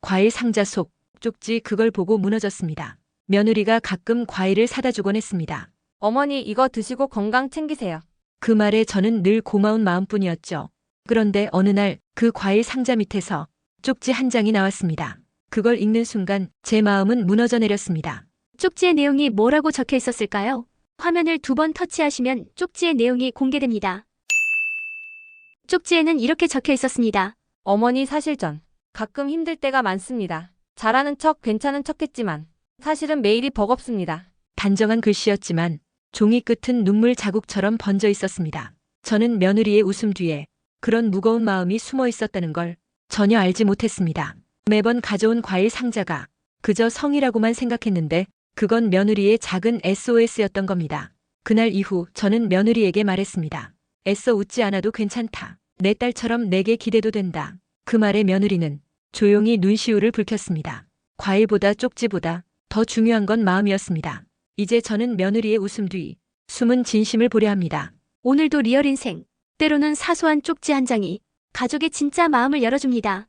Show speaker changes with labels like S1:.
S1: 과일 상자 속 쪽지 그걸 보고 무너졌습니다. 며느리가 가끔 과일을 사다 주곤 했습니다.
S2: 어머니 이거 드시고 건강 챙기세요.
S1: 그 말에 저는 늘 고마운 마음뿐이었죠. 그런데 어느 날 그 과일 상자 밑에서 쪽지 한 장이 나왔습니다. 그걸 읽는 순간 제 마음은 무너져 내렸습니다.
S3: 쪽지의 내용이 뭐라고 적혀 있었을까요? 화면을 두 번 터치하시면 쪽지의 내용이 공개됩니다. 쪽지에는 이렇게 적혀 있었습니다.
S2: 어머니 사실 전 가끔 힘들 때가 많습니다. 잘하는 척 괜찮은 척 했지만 사실은 매일이 버겁습니다.
S1: 단정한 글씨였지만 종이 끝은 눈물 자국처럼 번져 있었습니다. 저는 며느리의 웃음 뒤에 그런 무거운 마음이 숨어 있었다는 걸 전혀 알지 못했습니다. 매번 가져온 과일 상자가 그저 성이라고만 생각했는데 그건 며느리의 작은 SOS였던 겁니다. 그날 이후 저는 며느리에게 말했습니다. 애써 웃지 않아도 괜찮다. 내 딸처럼 내게 기대도 된다. 그 말에 며느리는 조용히 눈시울을 붉혔습니다. 과일보다 쪽지보다 더 중요한 건 마음이었습니다. 이제 저는 며느리의 웃음 뒤 숨은 진심을 보려 합니다.
S3: 오늘도 리얼 인생. 때로는 사소한 쪽지 한 장이 가족의 진짜 마음을 열어줍니다.